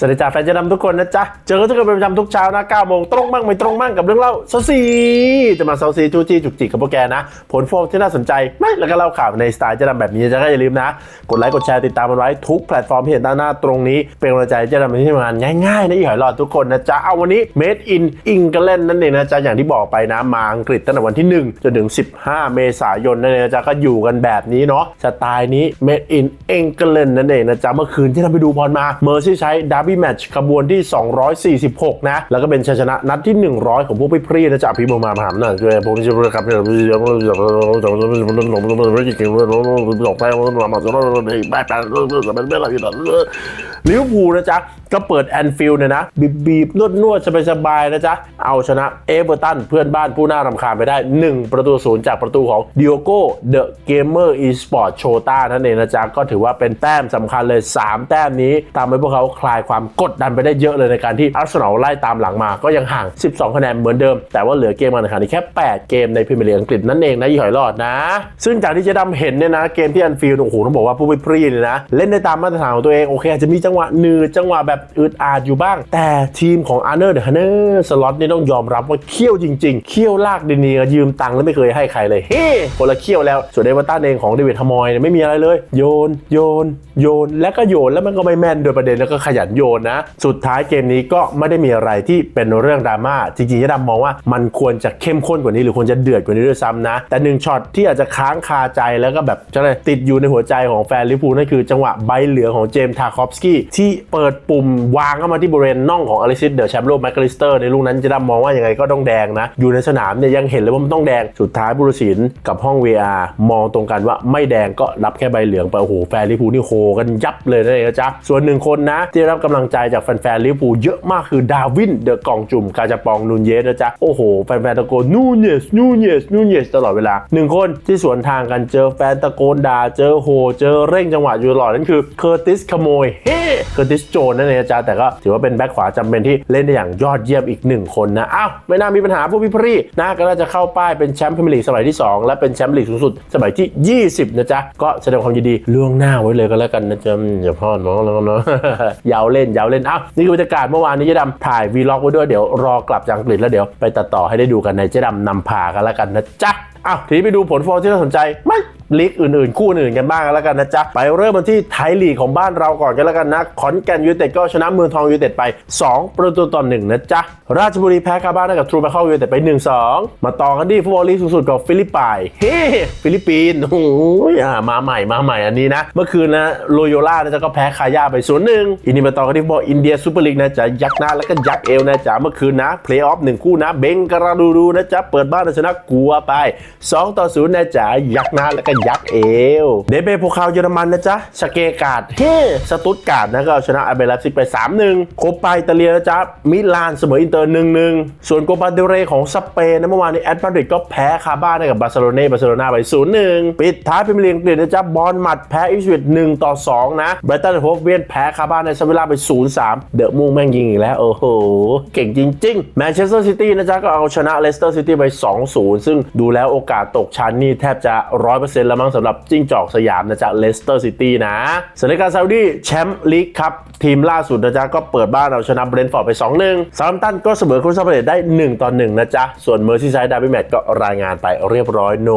สวัสดีจ้าแฟนจะนำทุกคนนะจ๊ะ เจอกันทุกคนเป็นประจำทุกเช้านะ9โมงตรงมั่งไม่ตรงมั่งกับเรื่องเล่าซาซีจะมาซาซีจูจี้จุกจิกกับพวกแกนะ ผลโฟกที่น่าสนใจไม่แล้วก็เล่าข่าวในสไตล์จะนำแบบนี้จะก็อย่าลืมนะ กดไลค์กดแชร์ติดตามมันไว้ทุกแพลตฟอร์มที่เห็นด้านหน้าตรงนี้ เป็นกำลังใจจะนำไปที่งานง่ายๆนะอีหอยหลอดทุกคนนะจ๊ะเอาวันนี้ made in อังกฤษนั่นเองนะจ๊ะอย่างที่บอกไปนะมาอังกฤษตั้งแต่วันที่ 1จนถึง 15 เมษายนนั่นเองนะจ๊ะก็อยู่กันแบบนี้เนาะสไตล์นี้ made in อิงกันนั่นเองนะจ๊ะเมื่อคืนที่เราไปดูบอลมาเมอร์ซี่ใช้ดับรีแมตช์ขบวนที่ 246 นะ แล้วก็เป็นชัยชนะนัดที่ 100 ของพวกพี่พรีนะจ๊ะพี่โมมามหามหน่อยด้วยผมจะประกับเนี่ยลิเวอร์พูลนะจ๊ะก็เปิดแอนฟิลด์เนี่ยนะ บีบๆนวดๆสบายๆนะจ๊ะ เอาชนะเอเวอร์ตันเพื่อนบ้านผู้น่ารำคาญไปได้ 1 ประตูศูนย์จากประตูของดิโอโก้เดอะเกมเมอร์อีสปอร์ตโชต้านั่นเองนะจ๊ะ ก็ถือว่าเป็นแต้มสำคัญเลย 3 แต้มนี้ทำให้พวกเขาคลายความกดดันไปได้เยอะเลยในการที่อาร์เซนอลไล่ตามหลังมา ก็ยังห่าง 12 คะแนนเหมือนเดิม แต่ว่าเหลือเกมการแข่งขันแค่ 8 เกมในพรีเมียร์ลีกอังกฤษนั่นเองนะยี่หอยรอดนะ ซึ่งจากที่เจะดำเห็นเนี่ยนะเกมที่อันฟิลด์โอ้โหต้องบอกว่าผู้พิพรีเลยนะ เล่นได้ตามมาตรฐานของตัวเองโอเคอาจจะมีจังหวะหนืดจังหวะแบบอึดอาดอยู่บ้าง แต่ทีมของอาร์เนอร์เดอะฮันเนอร์สล็อตนี่ต้องยอมรับว่าเคี่ยวจริงๆเคี่ยวลากดินียืมตังค์แล้วไม่เคยให้ใครเลยเฮ้คนละเคี่ยวแล้วส่วนเดวิดตันเองของเดวิดฮามอยเนี่ยไม่มีอะไรเลย โยนโยนโยนแล้วก็โยนแล้วมันก็ไม่แม่นโดยประเด็นแล้วก็ขยันโยนนะ สุดท้ายเกมนี้ก็ไม่ได้มีอะไรที่เป็นเรื่องดราม่าจริงๆจะดำมองว่ามันควรจะเข้มข้นกว่านี้หรือควรจะเดือดกว่านี้ด้วยซ้ำนะ แต่หนึ่งช็อตที่อาจจะค้างคาใจแล้วก็แบบจะเลยติดอยู่ในหัวใจของแฟนลิเวอร์พูลนั่นคือจังหวะใบเหลืองของเจมส์ทาคอฟสกี้ที่เปิดปุ่มวางเข้ามาที่บริเวณน่องของอลิซิสเดอะแชมป์โลกแมคคาลิสเตอร์ในลูกนั้นจะดำมองว่ายังไงก็ต้องแดงนะ อยู่ในสนามเนี่ยยังเห็นเลยว่ามันต้องแดงสุดท้ายบุรุษินกับห้อง VR มองตรงกันว่าไม่แดงก็รับแค่ใบเหลืองไปโอ้โหแฟนลิเวอร์พูลนี่โฮกันยับเลยนั่นเองนะจ๊ะส่วนหนึ่งคนนะที่รับกำลังใจจากแฟนๆลิเวอร์พูลเยอะมากคือดาวินเดอะกองจุ่มกาจะปองนูนเยสนะจ๊ะ โอ้โห แฟนๆตะโกนนูนเยสนูนเยสนูนเยสตลอดเวลาหนึ่งคนที่สวนทางกันเจอแฟนตะโกนด่าเจอโหเจอเร่งจังหวะอยู่ตลอดนั่นคือเคอร์ติสขโมยเฮ้เคอร์ติสโจนนั่นเองนะจ๊ะแต่ก็ถือว่าเป็นแบ็คขวาจำเป็นที่เล่นได้อย่างยอดเยี่ยมอีกหนึ่งคนนะอ้าวไม่น่ามีปัญหาพวกพี่พรีนะก็น่าจะเข้าป้ายเป็นแชมป์พรีเมียร์ลีกสมัยที่ 2 และเป็นแชมป์ลีกสูงสุด สมัยที่ 20 นะจ๊ะก็แสดงความยินดีล่วงหน้าไว้เลยก็แล้วกันนะจ๊ะอย่าพลาดน้องแล้วเนาะยาวเล่นยาวเล่นอ้าวนี่คือบรรยากาศเมื่อวานนี้เจ๊ดำถ่ายวีล็อกไว้ด้วยเดี๋ยวรอกลับจากอังกฤษแล้วเดี๋ยวไปตัดต่อให้ได้ดูกันในเจ๊ดำนำพากันแล้วกันนะจ๊ะอ้าวทีนี้ไปดูผลฟอร์ที่น่าสนใจไหม ลีกอื่นๆ คู่อื่นๆกันบ้างกันแล้วกันนะจ๊ะ ไปเริ่มกันที่ไทยลีกของบ้านเราก่อนกันแล้วกันนะ ขอนแก่นยูเต็ดก็ชนะเมืองทองยูเต็ดไป 2 ประตูต่อ1นะจ๊ะ ราชบุรีแพ้คาบ้านกับทรูมาเข้ายูเต็ดไป 1-2 มาต่อกันที่ฟุตบอลลีกสูงสุดกับฟิลิปปายเฮ้ฟิลิปปินส์โอ้ย่ามาใหม่มาใหม่อันนี้นะ เมื่อคืนนะโลโยล่านะจ๊ะก็แพ้คาย่าไป0 1อินนี้มาต่อกันที่ฟุตบอลอินเดียซูเปอร์ลีกนะจ๊ะยักหน้าแล้วก็ยักเอวนะจ๊ะเมื่อคืนนะเพลย์ออฟหนึ่งคู่นะเบงกราดูดูนะจ๊ะเปิดบ้านชนะกัวไป2ต่อ0นะจ๊ะยักหน้าแล้วก็ยักเอว เดเบโพคาวเยอรมันนะจ๊ะสเกการ์ดเฮ้สตุตการ์ดนะก็เอาชนะอาเบลับซิกไป 3-1 โคปาอิตาเลียนะจ๊ะมิลานเสมออินเตอร์1-1 ส่วนโกปาเดเรของสเปนนะเมื่อวานนี้แอตมาดริดก็แพ้คาบ้านให้กับบาร์เซโลนาบาร์เซโลนาไป 0-1 ปิดท้ายพรีเมียร์ลีกอังกฤษนะจ๊ะบอลมัดแพ้อิสวิต1ต่อ2นะไบรตันโฮฟเวียนแพ้คาบ้านในซาวิลาไป 0-3 เดอะมูงแม่งยิงอีกแล้วโอ้โหเก่งจริงๆแมนเชสเตอร์ซิตี้นะจ๊ะก็เอาชนะเลสเตอร์ซิตี้ไป 2-0 ซึ่งดูแล้วโอกาสตกชั้นนี่แทบจะ100%แล้วมั้งสำหรับจิ้งจอกสยามนะจ๊ะเลสเตอร์ซิตี้นะสถานการณ์ซาอุดีแชมป์ลีกครับ ทีมล่าสุดนะจ๊ะก็เปิดบ้านเอาชนะเบรนท์ฟอร์ดไป 2-1ซาร์ตันก็เสมอคริสตัลพาเลตได้ 1 ต่อ 1 นะจ๊ะ ส่วนเมอร์ซีไซด์ดาร์บี้แมตช์ก็รายงานไปเรียบร้อยโน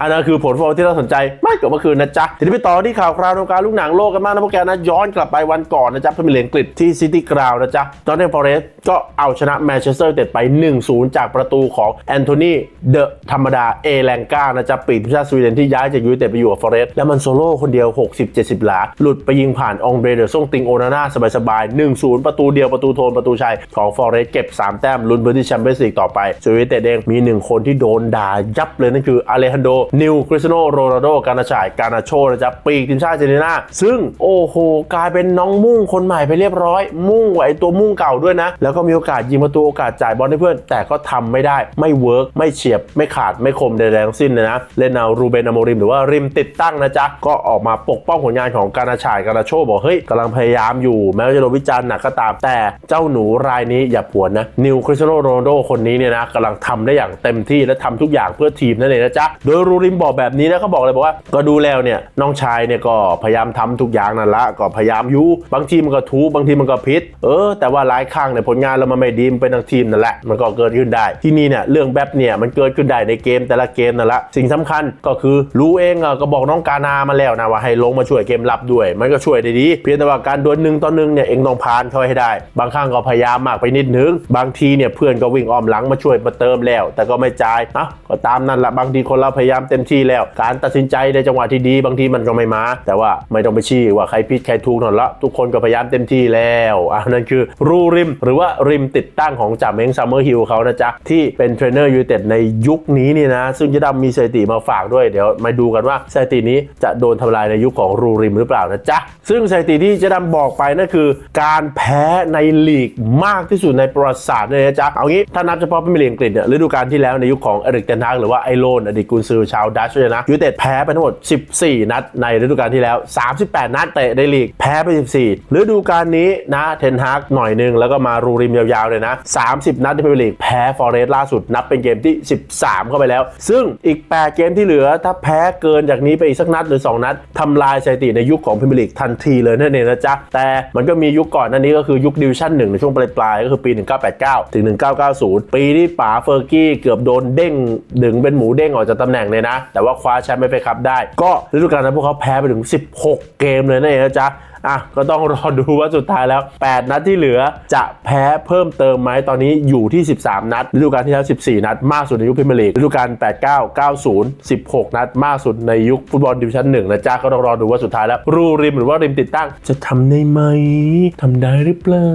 อันนั้นคือผลฟุตบอลที่น่าสนใจมากกว่าเมื่อคืนนะจ๊ะทีนี้ไปต่อที่ข่าวคราวในวงการลูกหนังโลกกันบ้างนะพวกแกนะย้อนกลับไปวันก่อนนะจ๊ะพรีเมียร์ลีกอังกฤษที่ซิตี้กราวนะจ๊ะตอนนี้ฟอเรสก็เอาชนะแมนเชสเตอร์เต็ดไป 1-0 จากประตูของแอนโทนีเดอะธรรมดาเอแลงกานะจ๊ะปีกทีมชาติสวีเดนที่ย้ายจากยูไนเต็ดไปอยู่กับฟอเรสต์แล้วมันโซโล่คนเดียว 60-70หลาหลุดไปยิงผ่านองเบรเดอร์ซ่งติงโอนาน่าสบายๆ1-0 ประตูเดียวประตูโทนประตูชัยของฟอเรสต์เก็บ 3 แต้มลุ้นพื้นที่แชมเปี้ยนส์ลีกต่อไปส่วนยูไนเต็ดเองมี 1 คนที่โดนด่ายับเลยนั่นคืออเลฮันโดนิวคริสโนโรนัลโดการนาชายการนาโชนะจ๊ะปีกทีมชาติเจนตินาซึ่งโอ้โหกลายเป็นน้องมุ่งคนใหม่ไปเรียบร้อย มุ่งกว่าไอตัวมุ่งเก่าด้วยนะ แล้วก็มีโอกาสยิงประตูโอกาสจ่ายบอลให้เพื่อน แต่ก็ทำไม่ได้ไม่เวิร์กไม่เฉียบไม่ขาดไม่คมใดๆทั้งสิ้นเลยนะเล่นเอารูเบนอโมมริมหรือว่าริมติดตั้งนะจ๊ะ ก็ออกมาปกป้องผลงานของการาชายการาโชบอกเฮ้ยกำลังพยายามอยู่ แม้ว่าจะโดนวิจารณ์หนักก็ตามแต่เจ้าหนูรายนี้อย่าผวนนะนิวคริสโตโรนัลโดคนนี้เนี่ยนะกำลังทำได้อย่างเต็มที่และทำทุกอย่างเพื่อทีมนั่นเองนะจ๊ะ โดยรูริมบอกแบบนี้นะเขาบอกเลยบอกว่า ก็ดูแล้วเนี่ยน้องชายเนี่ยก็พยายามทำทุกอย่างนั่นละก็พยายามอยู่บางทีมันก็ถูบางทีมันก็ผิดเออแต่ว่าหลายครั้งเนี่ยผลงานเรามันไม่ดีมันเป็นทางทีมนั่นแหละมันก็เกิดขึ้นได้ ที่นี่เนี่ยเรื่องแบบเนี่ยมันเกิดขึ้นได้ในเกมแต่ละเกมนั่นแหละสิ่งสำคัญก็คือรู้เองอะก็บอกน้องกานามาแล้วนะว่าให้ลงมาช่วยเกมรับด้วย มันก็ช่วยได้ดี เพียงแต่ว่าการดวลหนึ่งต่อหนึ่งเนี่ยเองต้องผ่านเข้าให้ได้ บางครั้งก็พยายามมากไปนิดนึง บางทีเนี่ยเพื่อนก็วิ่งอ้อมหลังมาช่วยมาเติมแล้ว แต่ก็ไม่จ่ายนะก็ตามนั่นแหละบางทีคนเราพยายามเต็มที่แล้ว การตัดสินใจในจังหวะที่ดี บางทีมันก็ไม่มา แต่ว่าไม่ต้องไปชี้ว่าใครผิดใครถูกหนอนละทุกคนก็พยายามเต็มที่แล้วอะนั่นคือรูริม หรือว่าริมติดตั้งของจ่าเม้งซัมเมอร์ฮิลเขานะจ๊ะที่เป็นเทรนเนอร์ยูเต็ดในยุคนี้นี่นะซึ่งจะดำมีสถิติมาฝากด้วยเดี๋ยวมาดูกันว่าสถิตินี้จะโดนทำลายในยุคของรูริมหรือเปล่านะจ๊ะ ซึ่งสถิติที่เจะดำบอกไปนั่นคือ การแพ้ในลีกมากที่สุดในประวัติศาสตร์เลยนะจ๊ะ เอางี้ถ้านับเฉพาะพรีเมียร์ลีกอังกฤษเนี่ยฤดูกาลที่แล้วในยุคของเอริกเทนฮากหรือว่าไอโรนอดีตกุนซือชาวดัชเลยนะยูเต็ดแพ้ไปทั้งหมด 14 นัดในฤดูกาลที่แล้ว 38 นัดเตะในลีกแพ้ไป 14ฤดูกาลนี้นะเทนฮากหน่อยหนึงแล้วก็มารูริมยาวๆเลยนะ 30 นัดในพรีเมียร์ลีกแพ้ฟอร์เรสต์ล่าสุดนับเป็นเกมที่ 13 เข้าไปแล้ว ซึ่งอีก 8 เกมที่เหลือถ้าแพ้เกินจากนี้ไปอีกสักนัดหรือ 2 นัดทำลายสถิติในยุคของพิมพ์ลีกทันทีเลยนั่นเองนะจ๊ะ แต่มันก็มียุคก่อนนั้นนี้ก็คือยุคดิวิชั่น1ในช่วงปลายๆก็คือปี 1989 ถึง 1990 ปีที่ป๋าเฟอร์กี้เกือบโดนเด้งดึงเป็นหมูเด้งออกจากตำแหน่งเลยนะ แต่ว่าคว้าแชมป์ไม่ไปครับได้ ก็ฤดูกาลนั้นพวกเขาแพ้ไปถึง 16 เกมเลยนั่นเองนะจ๊ะ อะก็ต้องรอดูว่าสุดท้ายแล้ว 8 นัดที่เหลือจะแพ้เพิ่มเติมไหมตอนนี้อยู่ที่ 13 นัดฤดูกาลที่แล้ว 14 นัด มากสุดในยุคพรีเมียร์ลีกฤดูกาล89 90 16 นัด มากสุดในยุคฟุตบอลดิวิชั่น1นะจ๊ะก็ต้องรอดูว่าสุดท้ายแล้วรูริมหรือว่าริมติดตั้ง จะทำได้ไหมทำได้หรือเปล่า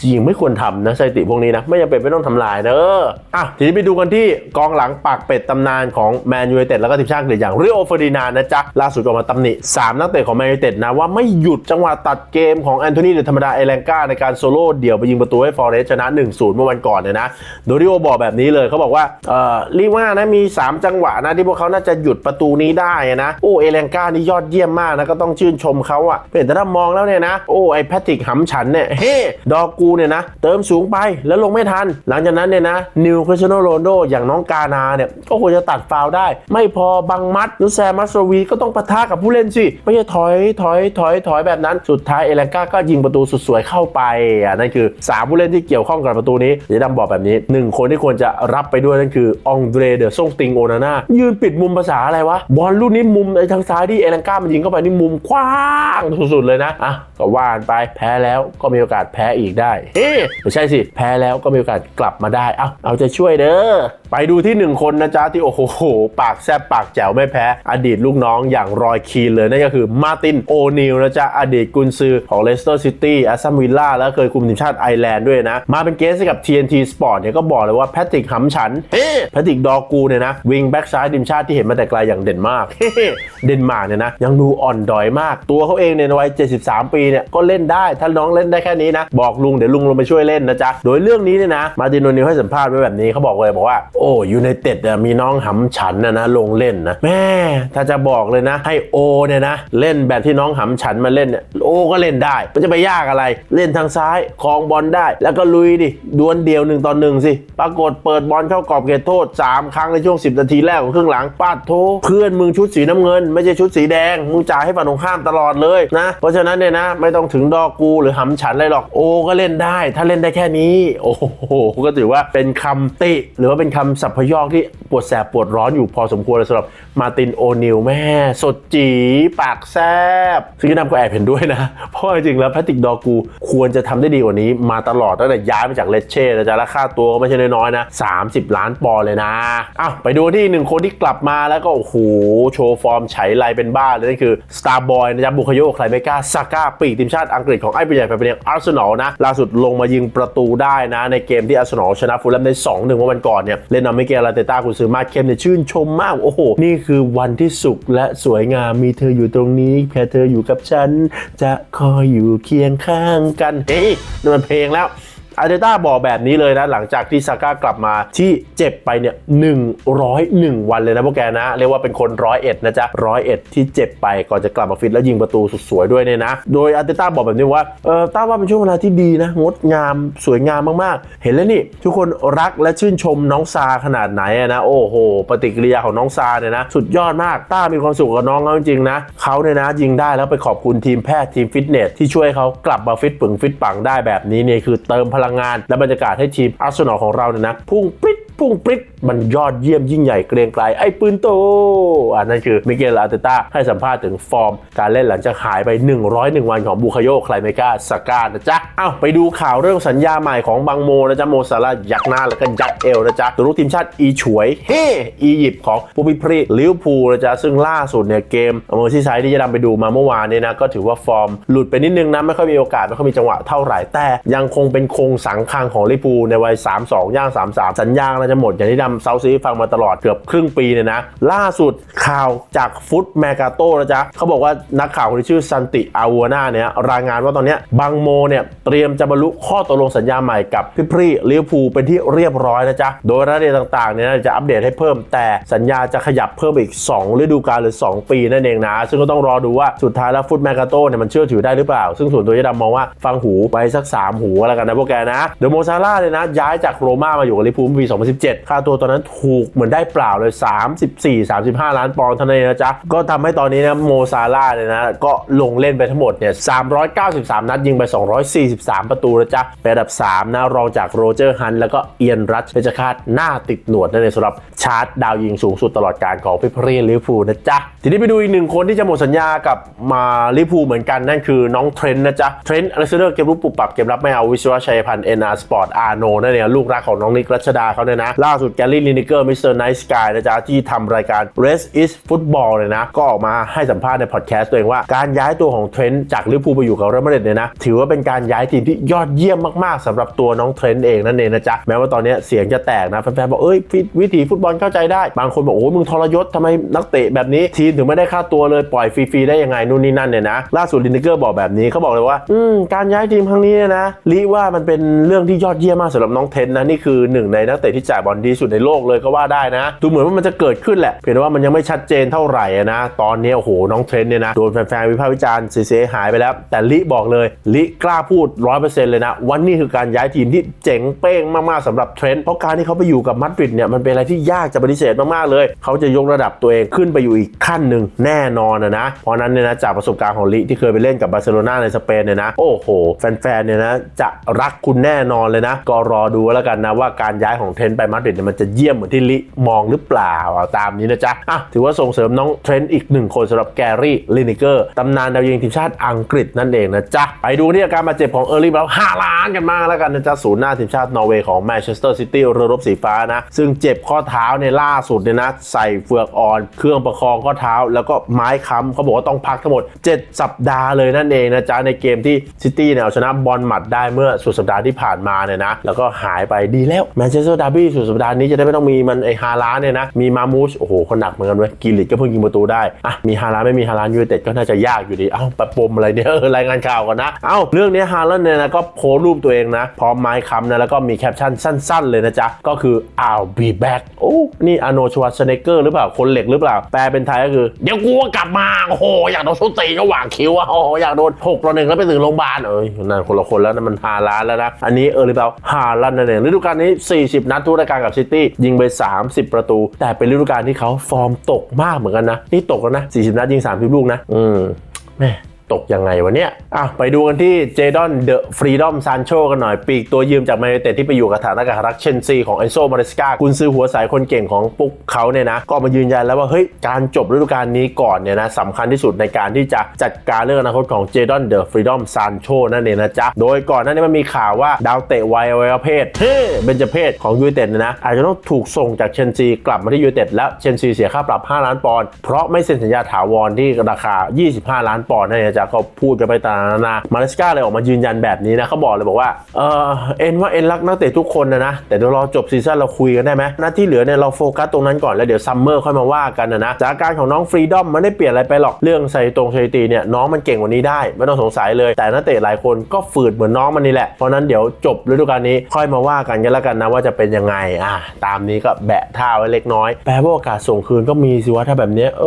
จริงไม่ควรทำนะสถิติพวกนี้นะไม่จำเป็นไม่ต้องทำลายเนอะอะทีนี้ไปดูกันที่กองหลังปากเป็ดตำนานของแมนยูไนเต็ดแล้วก็ทีมชาติอังกฤษอย่างริโอเฟอร์ดินานนะจ๊ะล่าสุดออกมาตำหนิสามนักเตะของแมนยูไนเต็ดนะว่าไม่หยุดจังหวะตัดเกมของแอนโทนีเดธรรมดาเอเลงกาในการโซโล่เดี่ยวไปยิงประตูให้ฟอร์เรสชนะ 1-0 เมื่อวันก่อนเนี่ยนะโดริโอบอกแบบนี้เลยเขาบอกว่าเอ่อรีว่านะมี 3 จังหวะนะที่พวกเขาน่าจะหยุดประตูนี้ได้นะโอ้เอเลงกานี่ยอดเยี่ยมมากนะก็ต้องชื่นชมเขาอะเป็นแต่ถ้ามองแล้วเนี่ยนะโอ้ไอแพทริกหำฉันเนี่ยเฮ้ดอกกูเนี่ยนะเติมสูงไปแล้วลงไม่ทัน หลังจากนั้นเนี่ยนะนิวคริสตียโนโรนโดอย่างน้องกานาเนี่ยก็ควรจะตัดฟาวได้ ไม่พอบังมัดหรือแซมัสโรวีก็ต้องปะทะกับผู้เล่นสิไม่ใช่ถอยถอยถอยถอยแบบนั้นสุดท้ายเอเลงกาก็ยิงประตูสุดสวยเข้าไปอะนั่นคือ 3 ผู้เล่นที่เกี่ยวข้องกับประตูนี้เดี๋ยวดำบอกแบบนี้ 1 คนที่ควรจะรับไปด้วยนั่นคือองเดรเดอร์ซงติงโอนาน่ายืนปิดมุมภาษาอะไรวะบอลลูกนี้มุมไอ้ทางซ้ายที่เอเลงกามันยิงเข้าไปนี่มุมกว้างสุดๆเลยนะอะก็ว่านไปแพ้แล้วก็มีโอกาสแพ้อีกได้เอ๊ไม่ใช่สิแพ้แล้วก็มีโอกาสกลับมาได้เอาเอาใจช่วยเด้อ ไปดูที่หนึ่งคนนะจ๊ะที่โอ้โห ปากแซบปากแจ๋วไม่แพ้ อดีตลูกน้องอย่างรอยคีนเลย นั่นก็คือมาร์ตินโอนิลนะจ๊ะ อดีตกุนซือของเลสเตอร์ซิตี้แอสตันวิลล่าแล้วเคยคุมทีมชาติไอร์แลนด์ด้วยนะ มาเป็นเกสให้กับ TNT Sport เนี่ยก็บอกเลยว่าแพทริกหำฉันเฮ้แพทริกดอกูเนี่ยนะวิงแบ็กซ้ายทีมชาติที่เห็นมาแต่ไกลอย่างเด่นมากเฮ้เดนมาร์กเนี่ยนะยังดูอ่อนดอยมาก ตัวเขาเองเนี่ยในวัย 73 ปีเนี่ยก็เล่นได้ถ้าน้องเล่นได้แค่นี้นะบอกลุงเดี๋ยวลุงลงไปช่วยเล่นนะจ๊ะโดยเรื่องนี้เนี่ยนะมาร์ตินโอนิลให้สัมภาษณ์ไว้แบบนี้เขาบอกเลยบอกว่าโอ้ยูไนเต็ดมีน้องหำฉันนะนะลงเล่นนะแม่ถ้าจะบอกเลยนะ ให้โอเนี่ยนะ เล่นแบบที่น้องหำฉันมาเล่นเนี่ยโอก็เล่นได้มันจะไปยากอะไร เล่นทางซ้ายคลองบอลได้ แล้วก็ลุยดิดวลเดียวหนึ่งต่อหนึ่งสิปรากฏเปิดบอลเข้ากรอบเขตโทษ 3 ครั้งในช่วง 10 นาทีแรกของครึ่งหลังปาดโทเพื่อนมึงชุดสีน้ำเงิน ไม่ใช่ชุดสีแดงมึงจ่ายให้ฝั่งตรงข้ามตลอดเลยนะ เพราะฉะนั้นเนี่ยนะ ไม่ต้องถึงดอกกูหรือหำฉันอะไรหรอกโอก็เล่นได้ ถ้าเล่นได้แค่นี้ โอ้โหก็ถือว่าเป็นคำติหรือว่าเป็นคำสัพพยอกที่ปวดแสบปวดร้อนอยู่พอสมควรเลยสำหรับมาตินโอนิลแม่ สดจีปากแซบซึ่งนำก็แอบเห็นด้วยนะ เพราะจริงๆแล้วแพทริกดอกู ควรจะทำได้ดีกว่านี้มาตลอดตั้งแต่ย้ายมาจากเลสเช่นะจ๊ะและค่าตัวก็ไม่ใช่น้อยๆนะ 30 ล้านปอนด์เลยนะอ้าวไปดูที่หนึ่งคนที่กลับมาแล้วก็โอ้โหโชว์ฟอร์มไฉไลเป็นบ้าเลยนั่นคือสตาร์บอยนะจ๊ะบุคโยใครไม่กล้าซาก้าปีทีมชาติอังกฤษของไอ้ปีใหญ่ไปเป็นอาร์เซนอลนะล่าสุดลงมายิงประตูได้นะ ในเกมที่อาร์เซนอลชนะฟูลแลมได้2-1เมื่อวันก่อนเนี่ยเลนเอามิเกลลาเตต้าคุณซื้อมาเข้มเนี่ยชื่นชมมาก โอ้โห นี่คือวันที่สุขและสวยงามมีเธออยู่ตรงนี้แค่เธออยู่กับฉัน จะคอยอยู่เคียงข้างกัน เฮ้ยนั่นมันเพลงแล้ว อาร์เตต้าบอกแบบนี้เลยนะ หลังจากที่ซาก้ากลับมาที่เจ็บไปเนี่ย101วันเลยนะพวกแกนะ เรียกว่าเป็นคนร้อยเอ็ดนะจ๊ะร้อยเอ็ดที่เจ็บไปก่อนจะกลับมาฟิตแล้วยิงประตูสุดสวยด้วยเนี่ยนะ โดยอาร์เตต้าบอกแบบนี้ว่าเออต้าว่าเป็นช่วงเวลาที่ดีนะ งดงามสวยงามมากๆ เห็นแล้วนี่ ทุกคนรักและชื่นชมน้องซาขนาดไหนนะโอ้โห ปฏิกิริยาของน้องซาเนี่ยนะสุดยอดมากต้ามีความสุขกับน้องเขาจริงๆนะเขาเนี่ยนะยิงได้แล้วไปขอบคุณทีมแพทย์ทีมฟิตเนสที่ช่วยเขากลับมาฟิตปึงฟิตปังได้แบบนี้เนี่ยคือเติมพลัลังงาน และบรรยากาศให้ทีมอาร์เซนอลของเราเนี่ยนะพุ่งปริ๊ด พุ่งปริ๊ดมันยอดเยี่ยมยิ่งใหญ่เกรียงไกรไอ้ปืนโตอันนั้นคือมิเกลอาร์เตต้าให้สัมภาษณ์ถึงฟอร์ม การเล่นหลังจากหายไป 101 วันของบูคาโยคลายเมกาสกานะจ๊ะเอ้าไปดูข่าวเรื่องสัญญาใหม่ของบังโมนะจ๊ะโมซาลายักหน้าแล้วก็ยักเอวนะจ๊ะตัวลูกทีมชาติอีฉวยเฮอียิปต์ของปูปิพรีลิวพูนะจ๊ะซึ่งล่าสุดเนี่ยเกมเมอร์ซีไซด์ที่จะนำไปดูมาเมื่อวานเนี่ยนะก็ถือว่าฟอร์ม หลุดไปนิดนึงนะไม่ค่อยมีโอกาสไม่ค่อยมีจังหวะเท่าไหร่แต่ยังคงเป็นคงสังคังของลิเวอร์พูในวัย 32 ย่าง 33 สัญญาเราจะหมดอย่างที่นำเซาซีฟังมาตลอดเกือบครึ่งปีเนี่ยนะ ล่าสุดข่าวจากฟุตแมกาโต้นะจ๊ะเขาบอกว่านักข่าวคนที่ชื่อซันติอาวัวนาเนี่ยรายงานว่าตอนนี้บังโมเนี่ยเตรียมจะบรรลุข้อตกลงสัญญาใหม่กับพิพรีลิเวอร์พูลเป็นที่เรียบร้อยนะจ๊ะโดยรายละเอียดต่างๆเนี่ยนะจะอัปเดตให้เพิ่ม แต่สัญญาจะขยับเพิ่มอีก 2 ฤดูกาลหรือ 2 ปีนั่นเองนะ ซึ่งก็ต้องรอดูว่าสุดท้ายแล้วฟุตแมกาโต้เนี่ยมันเชื่อถือได้หรือเปล่า ซึ่งส่วนตัวยดำมองว่าฟังหูไปสัก 3 หูแล้วกันนะพวกแกนะเดโมซาร่าเนี่ยนะย้ายจากโรม่ามาอยู่กับลิเวอร์พูลปี2017ค่าตัวตอนนั้นถูกเหมือนได้เปล่าเลย 34-35 ล้านปอนด์เท่านั้นนะจ๊ะ ก็ทำให้ตอนนี้นะโมซาร่าเนี่ยนะก็ลงเล่นไปทั้งหมดเนี่ย 393 นัดยิงไป 243 ประตูนะจ๊ะเป็นอันดับ 3 นะรองจากโรเจอร์ฮัน แล้วก็เอียนรัชเพชรคาตหน้าติดหนวดนั่นเองสำหรับชาร์ตดาวยิงสูงสุดตลอดการของพิพรีลิเวอร์พูนะจ๊ะ ทีนี้ไปดูอีกหนึ่งคนที่จะหมดสัญญากับมาลิเวอร์พูเหมือนกันนั่นคือน้องเทรนนะจ๊ะ เทรนอเล็กซานเดอร์เกมรุกปรับปรับเกมรับไม่เอาวิศวะชัยพันธ์เอ็นอาร์สปอร์ตอาร์โนนั่นเองลูกรักของน้องนิกรัชดาเขาเนี่ยนะล่าสุดแกลลี่ลินิเกอร์มิสเตอร์ไนท์สกายนะจ๊ะที่ทำรายการ Rest is Football เนี่ยนะ ก็ออกมาให้สัมภาษณ์ในพอดแคสต์ตัวเองว่าการย้ายตัวของเทรนต์จากลิเวอร์พูลไปอยู่กับเรอัลมาดริดเนี่ยนะถือว่าเป็นการย้ายทีมที่ยอดเยี่ยมมากๆสำหรับตัวน้องเทรนต์เองนั่นเองนะจ๊ะแม้ว่าตอนนี้เสียงจะแตกนะแฟนๆบอกเอ้ยวิถีฟุตบอลเข้าใจได้ บางคนบอกโอ้ยมึงทรยศทำไมนักเตะแบบนี้ทีมถึงไม่ได้ค่าตัวเลยปล่อยฟรีๆได้ยังไงนู่นนี่นั่นเนี่ยนะล่าสุดลินเกอร์บอกแบบนี้เขาบอกเลยว่าอืมการย้ายทีมครั้งนี้เนี่ยนะลิว่ามันเป็นเรื่องที่ยอดเยี่ยมมากสำหรับน้องเทนนะนี่คือหนึ่งในนักเตะที่จ่บอลดีสุดในโลกเลยก็ว่าได้นะ ดูเหมือนว่ามันจะเกิดขึ้นแหละ เพียงแต่ว่ามันยังไม่ชัดเจนเท่าไหร่นะ ตอนนี้โอ้โหน้องเทรนเนี่ยนะโดนแฟนๆวิพากษ์วิจารณ์เสียหายไปแล้ว แต่ลิบอกเลยลิกล้าพูด 100%เลยนะวันนี้คือการย้ายทีมที่เจ๋งเป้งมากๆสำหรับเทรนด์เพราะการที่เขาไปอยู่กับมาดริดเนี่ยมันเป็นอะไรที่ยากจะปฏิเสธมากๆเลย เขาจะยกระดับตัวเองขึ้นไปอยู่อีกขั้นหนึ่งแน่นอนนะเพราะนั้นเนี่ยนะจากประสบการณ์ของลิที่เคยไปเล่นกับบาร์เซโลนาในสเปนเนี่ยนะโอ้โหแฟนๆเนี่ยนะจะรักคุณแน่นอนเลยนะ ก็รอดูแล้วกันนะว่าการย้ายของเทรนไปมาดริดเนี่ยมันจะเยี่ยมเหมือนที่ลิมองหรือเปล่าตามนี้นะจ๊ะอะถือว่าส่งเสริมน้องเทรนด์อีกหนึ่งคนสำหรับแกรี่ลินิเกอร์ตำนานดาวยิงทีมชาติอังกฤษนั่นเองนะจ๊ะ ไปดูที่อาการบาดเจ็บของเออร์ลี่แล้ว5ล้านกันมากแล้วกันนะจ๊ะศูนย์หน้าทีมชาตินอร์เวย์ของแมนเชสเตอร์ซิตี้เรือรบสีฟ้านะ ซึ่งเจ็บข้อเท้าในล่าสุดเนี่ยนะ ใส่เฟือกอ่อน เครื่องประคองข้อเท้า แล้วก็ไม้ค้ำเขาบอกว่าต้องพักทั้งหมด 7 สัปดาห์เลยนั่นเองนะจ๊ะ ในเกมที่ซิตี้เนี่ยเอาชนะบอลหมัดได้เมื่อสุดสัปดาห์ที่ผ่านมาเนี่ยนะแล้วก็หายไปดีแล้วแมนเชสเตอร์ดาร์บี้สุดสัปดาห์นี้จะได้ไม่ต้องมีมันไอฮาลาเนี่ยนะ มีมามูชโอ้โหคนหนักเหมือนกันเว้ยกิลิตก็เพิ่งยิงประตูได้อะมีฮาลาไม่มีฮาลานยูไนเต็ดก็น่าจะยากอยู่ดีเอ้าปะปมอะไรเนี่ยเออรายงานข่าวก่อนนะเอ้าเรื่องนี้ฮาลานเนี่ยนะก็โพสรูปตัวเองนะ พร้อมไม้คำนะแล้วก็มีแคปชั่นสั้น ๆ เลยนะจ๊ะ ก็คือ I'll be back โอ้นี่อโนชวาสเนเกอร์หรือเปล่าคนเหล็กหรือเปล่า แปลเป็นไทยก็คือ เดี๋ยวกูกลับมาโอ้โหอยากโดนชุดตีก็หว่างคิ้วอะโอ้โหอยากโดนหกต่อหนึ่งแล้วไปถึงโรงพยาบาลเอ้ยนั่นคนละคนแล้วนะมันฮาลานแล้วนะอันนี้เออหรือเปล่าฮาลานนั่นเองฤดูกาลนี้ 40 นัดทุฤดูการกับซิตี้ยิงไป 30 ประตู แต่เป็นฤดูกาลที่เขาฟอร์มตกมากเหมือนกันนะ นี่ตกแล้วนะ 40 นัดยิง 30 ลูกนะ อืมแม่ ตกยังไงวะเนี่ยอะไปดูกันที่เจดอนเดอะฟรีดอมซานโชกันหน่อย ปีกตัวยืมจากแมนยูเต็ดที่ไปอยู่กับฐานอากาศรักเชนซีของเอนโซมาเรสกากุนซือหัวสายคนเก่งของปุ๊กเขาเนี่ยนะ ก็มายืนยันแล้วว่าเฮ้ยการจบฤดูกาลนี้ก่อนเนี่ยนะสำคัญที่สุดในการที่จะจัดการเรื่องอนาคตของเจดอนเดอะฟรีดอมซานโชนั่นเองนะจ๊ะ โดยก่อนหน้านี้มันมีข่าวว่าดาวเตะวัยอวัยเพศเฮ้เบญจเพศของยูเต็ดเนยนะอาจจะต้องถูกส่งจากเชนซีกลับมาที่ยูเต็ดแล้วเชนซีเสียค่าปรับ 5 ล้านปอนด์เพราะไม่เซ็นสัญญาถาวรที่ราคา 25 ล้านปอนด์นั่นเองนะจ๊ะจ๊ะเขาพูดกันไปต่างๆนานามาเลสกาเลยออกมายืนยันแบบนี้นะเขาบอกเลยบอกว่าเออเอ็นว่าเอ็นรักนักเตะทุกคนนะนะแต่เดี๋ยวรอจบซีซั่นเราคุยกันได้ไหมหน้าที่เหลือเนี่ยเราโฟกัสตรงนั้นก่อนแล้วเดี๋ยวซัมเมอร์ค่อยมาว่ากันนะนะจากการของน้องฟรีดอมมันไม่ได้เปลี่ยนอะไรไปหรอกเรื่องใส่ตรงสถิติเนี่ยน้องมันเก่งกว่านี้ได้ ไม่ต้องสงสัยเลย แต่นักเตะหลายคนก็ฝืดเหมือนน้องมันนี่แหละเพราะนั้นเดี๋ยวจบฤดูกาลนี้ค่อยมาว่ากันกันแล้วกันนะว่าจะเป็นยังไงอะตามนี้ก็แบะท่าไว้เล็กน้อย แปลว่าโอกาสส่งคืนก็มีสิวะถ้าแบบนี้เอ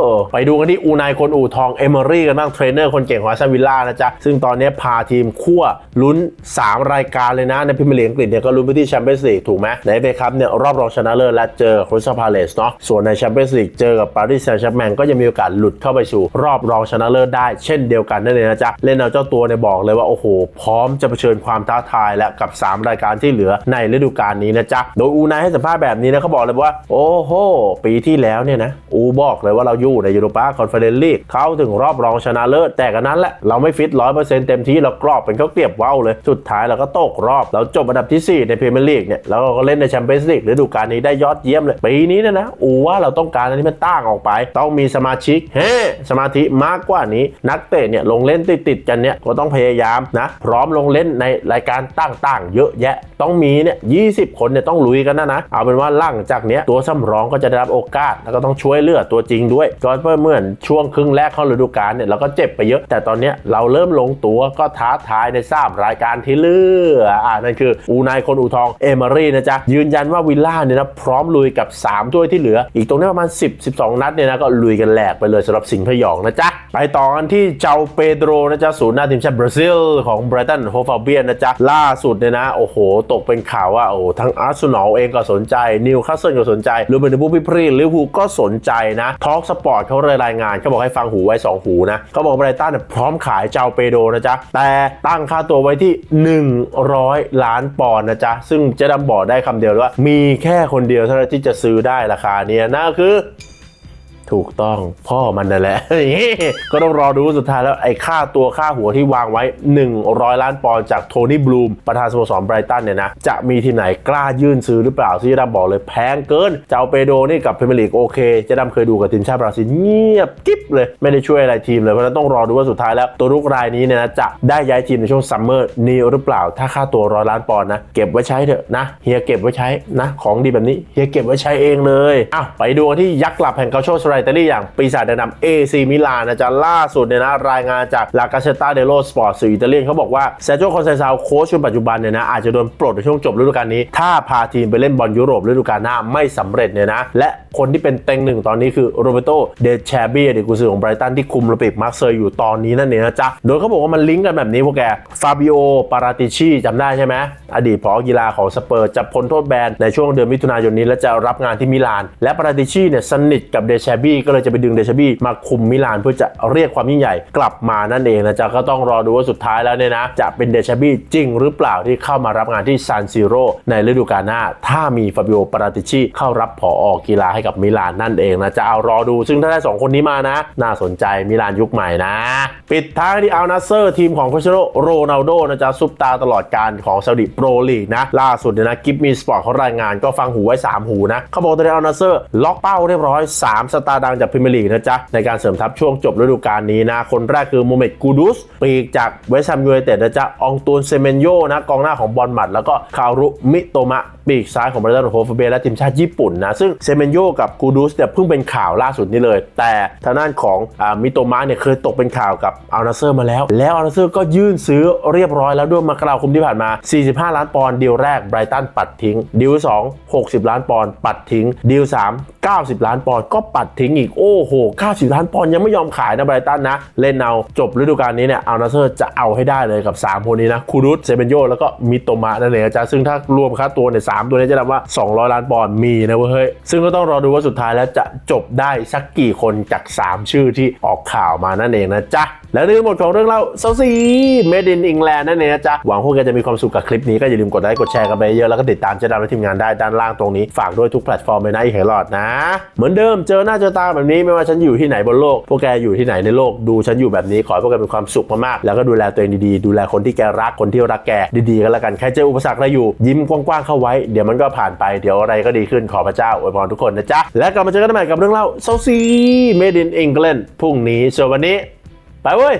อไปดูกันที่อูนายคนอู่ทองเอเมอรี่กันบ้างเทรนเนอร์คนเก่งของอาร์เซนวิลล่านะจ๊ะ ซึ่งตอนนี้พาทีมคั่วลุ้น 3 รายการเลยนะ ในพรีเมียร์ลีกอังกฤษเนี่ยก็ลุ้นไปที่แชมเปี้ยนส์ลีกถูกไหมในเอฟเอคัพเนี่ยรอบรองชนะเลิศและเจอคริสตัลพาเลสเนาะส่วนในแชมเปี้ยนส์ลีกเจอกับปารีสแซงต์แชร์แมงก็ยังมีโอกาสหลุดเข้าไปสู่รอบรองชนะเลิศได้ เช่นเดียวกันนั่นเองนะจ๊ะเล่นเอาเจ้าตัวเนี่ยบอกเลยว่าโอ้โห พร้อมจะเผชิญความท้าทายและกับ 3 รายการที่เหลือในฤดูกาลนี้นะจ๊ะโดยอูนายให้สัมภาษณ์แบบนี้นะเขาบอกเลยว่าโอ้โหปีที่แล้วเนี่ยนะอูบอกเลยว่าเราอยู่ในยูโรปาคอนเฟอเรนซ์ลีกเข้าถึงรอบรองชนะเลิศแต่กันนั้นแหละเราไม่ฟิตร้อยเปอร์เซ็นต์เต็มที่เรากรอบเป็นข้าวเกรียบว่าวเลย สุดท้ายเราก็ตกรอบเราจบอันดับที่ 4 ในพรีเมียร์ลีกเนี่ยแล้วเราก็เล่นในแชมเปี้ยนส์ลีกฤดูกาลนี้ได้ยอดเยี่ยมเลยปีนี้เนยนะอูว่าเราต้องการอันนี้มันต่างออกไป ต้องมีสมาชิกเฮ้สมาธิมากกว่านี้ นักเตะเนี่ยลงเล่นติดๆกันเนี่ยก็ต้องพยายามนะพร้อมลงเล่นในรายการต่างๆ เยอะแยะ ต้องมีเนี่ยยีคนเนี่ยต้องลุยกันนะนะเอาเป็นว่าหลังจากเนี้ยตัวสำรองก็จะได้รับโอกาสแล้วก็ต้องช่วยเหลือตัวจริงด้วยก็เพื่อเหมือนช่วงครึ่งแรกเข้าฤดูกาลเนี่ยเราก็เจ็บไปเยอะ แต่ตอนนี้เราเริ่มลงตัวก็ท้าทายในสามรายการที่เลืออ่านั่นคืออูนายคนอูทองเอเมอรี่นะจ๊ะยืนยันว่าวิลล่าเนี่ยนะพร้อมลุยกับ 3 ถ้วยที่เหลือ อีกตรงนี้ประมาณ 10 12 นัดเนี่ยนะก็ลุยกันแหลกไปเลยสำหรับสิงห์พยองนะจ๊ะไปต่อกันที่เจ้าเปโดรนะจ๊ะศูนย์หน้าทีมชาติบราซิลของไบรตันโฮฟาเบียนนะจ๊ะล่าสุดเนี่ยนะโอ้โห ตกเป็นข่าวว่าโอ้ทั้งอาร์เซนอลเองก็สนใจนิวคาสเซิลก็สนใจรวมไปถึงผู้พิพรีลิเวอร์พูลก็สนใจนะทอล์กสปอร์ตเขาเลยรายงานเขาบอกให้ฟังหูไว้สองหูนะเขาบอกไบรตันพร้อมขายเจ้าเปโดนะจ๊ะ แต่ตั้งค่าตัวไว้ที่ 100 ล้านปอนด์นะจ๊ะ ซึ่งเจะดำบอกได้คำเดียวว่า มีแค่คนเดียวเท่านั้นที่จะซื้อได้ราคาเนี้ยนั่นคือ ถูกต้องพ่อมันนั่นแหละ ก็ต้องรอดูสุดท้ายแล้วไอ้ค่าตัวค่าหัวที่วางไว้ 100 ล้านปอนด์จากโทนี่บลูมประธานสโมสรไบรตันเนี่ยนะ จะมีทีมไหนกล้ายื่นซื้อหรือเปล่าที่จะดำบอกเลยแพงเกิน เจ้าเปโดนี่กับพรีเมียร์ลีกโอเคเจะดำเคยดูกับทีมชาติบราซิลเงียบกิ๊บเลย ไม่ได้ช่วยอะไรทีมเลย เพราะฉะนั้นต้องรอดูว่าสุดท้ายแล้วตัวลูกรายนี้เนี่ยนะจะได้ย้ายทีมในช่วงซัมเมอร์นี้หรือเปล่า ถ้าค่าตัวร้อยล้านปอนด์นะเก็บไว้ใช้เถอะนะเฮียเก็บไว้ใช้นะของดีแบบนี้เฮียเก็บไว้ใช้เองเลยอ้าวไปดูที่ยักษ์หลับแห่งเกาโชสไรตาลีอย่างปีศาจแนะนำเอซีมิลานนะจ๊ะล่าสุดเนี่ยนะรายงานจากลากาเชตาเดโลสปอร์ตสื่ออิตาเลียนเขาบอกว่าเซโจคอนเซซาวโค้ชคนปัจจุบันเนี่ยนะอาจจะโดนปลดในช่วงจบฤดูกาลนี้ ถ้าพาทีมไปเล่นบอลยุโรปฤดูกาลหน้าไม่สำเร็จเนี่ยนะและ คนที่เป็นเต็งหนึ่งตอนนี้คือโรเบโตเดชาบี้อดีตกุนซือของไบรตันที่คุมระเบียบมาร์เซย์อยู่ตอนนี้นั่นเองนะจ๊ะ โดยเขาบอกว่ามันลิงก์กันแบบนี้พวกแก ฟาบิโอ ปาราติชีจำได้ใช่ไหม อดีตผอกีฬาของสเปอร์จะพ้นโทษแบนในช่วงเดือนมิถุนายนนี้และจะรับงานที่มิลาน และปาราติชีเนี่ยสนิทกับเดชาบี้ก็เลยจะไปดึงเดชาบี้มาคุมมิลานเพื่อจะเรียกความยิ่งใหญ่กลับมานั่นเองนะจ๊ะก็ต้องรอดูว่าสุดท้ายแล้วเนี่ยนะจะเป็นเดชาบี้จริงหรือเปล่าที่เข้ามารับงานที่ซานซิโรในฤดูกาลหน้า ถ้ามีฟาบิโอ ปาราติชีเข้ารับผออกีฬาให้กับมิลานนั่นเองนะจะเอารอดูซึ่งถ้าได้สองคนนี้มานะ น่าสนใจมิลานยุคใหม่นะ ปิดท้ายที่อัลนาเซอร์ทีมของคริสเตียโนโรนัลโดนะจ๊ะซุปตาตลอดการของซาอุดิโปรลีกนะ ล่าสุดเนี่ยนะกิฟมีสปอร์ตเขารายงานก็ฟังหูไว้ 3 หูนะเขาบอกตอนนี้อัลนาเซอร์ล็อกเป้าเรียบร้อย 3 สตาร์ดังจากพรีเมียร์ลีกนะจ๊ะในการเสริมทัพช่วงจบฤดูกาลนี้นะคนแรกคือโมเมดกูดุสปีกจากเวสต์แฮมยูไนเต็ดนะจ๊ะอองตูนเซเมนโยนะกองหน้าของบอลหมัดแล้วก็คารุมิโตมะปีกซ้ายของบริษัทโฮฟเบและทีมชาติญี่ปุ่นนะ ซึ่งเซเมนโยกับกูดุสเนี่ยเพิ่งเป็นข่าวล่าสุดนี้เลย แต่ทางด้านของอมิโตมะเนี่ยเคยตกเป็นข่าวกับอัลนาเซอร์มาแล้ว แล้วอัลนาเซอร์ก็ยื่นซื้อเรียบร้อยแล้วด้วยมกราคมที่ผ่านมา 45 ล้านปอนด์ดีลแรกไบรตันปัดทิ้งดีล2 60 ล้านปอนด์ปัดทิ้งดีล3 90 ล้านปอนด์ก็ปัดทิ้งอีกโอ้โห 90 ล้านปอนด์ยังไม่ยอมขายนะไบรตันนะ เล่นเอาจบฤดูกาลนี้เนี่ยอัลนาเซอร์จะเอาให้ได้เลยกับ 3 คนนี้นะคูรุสเซเบนโยแล้วก็มิโตมะนั่นเองอาจารย์ซึ่งถ้ารวมค่าตัวเนี่ยสามตัวนี้จะนับว่า 200 ล้านปอนด์มีนะเว้ยเฮ้ยซึ่งก็ต้องรอดูว่าสุดท้ายแล้วจะจบได้สักกี่คนจาก 3 ชื่อที่ออกข่าวมานั่นเองนะจ๊ะ และนี่ทั้งหมดของเรื่องเล่าเซาซีเมดินอิงแลนด์นั่นเองนะจ๊ะ หวังพวกแกจะมีความสุขกับคลิปนี้ก็อย่าลืมกดไลค์กดแชร์กันไปเยอะ แล้วก็ติดตามเจดำและทีมงานได้ด้านล่างตรงนี้ ฝากด้วยทุกแพลตฟอร์มเลยนะอีกหลอดนะ เหมือนเดิมเจอหน้าเจอตาแบบนี้ไม่ว่าฉันอยู่ที่ไหนบนโลก พวกแกอยู่ที่ไหนในโลกดูฉันอยู่แบบนี้ขอให้พวกแกมีความสุขมากๆแล้วก็ดูแลตัวเองดีๆ ดูแลคนที่แกรักคนที่รักแกดีๆกันแล้วกันใครเจออุปสรรคอะไรอยู่ยิ้มกว้างๆเข้าไว้เดี๋ยวมันก็ผ่านไปเดี๋ยวอะไรก็ดีขึ้นขอพระเจ้าอวยพรทุกคนนะจ๊ะและกลับมาเจอกันใหม่กับเรื่องเล่าเซาซีเมดินอิงแลนด์พรุ่งนี้ส่วนวันนี้ ไปเว้ย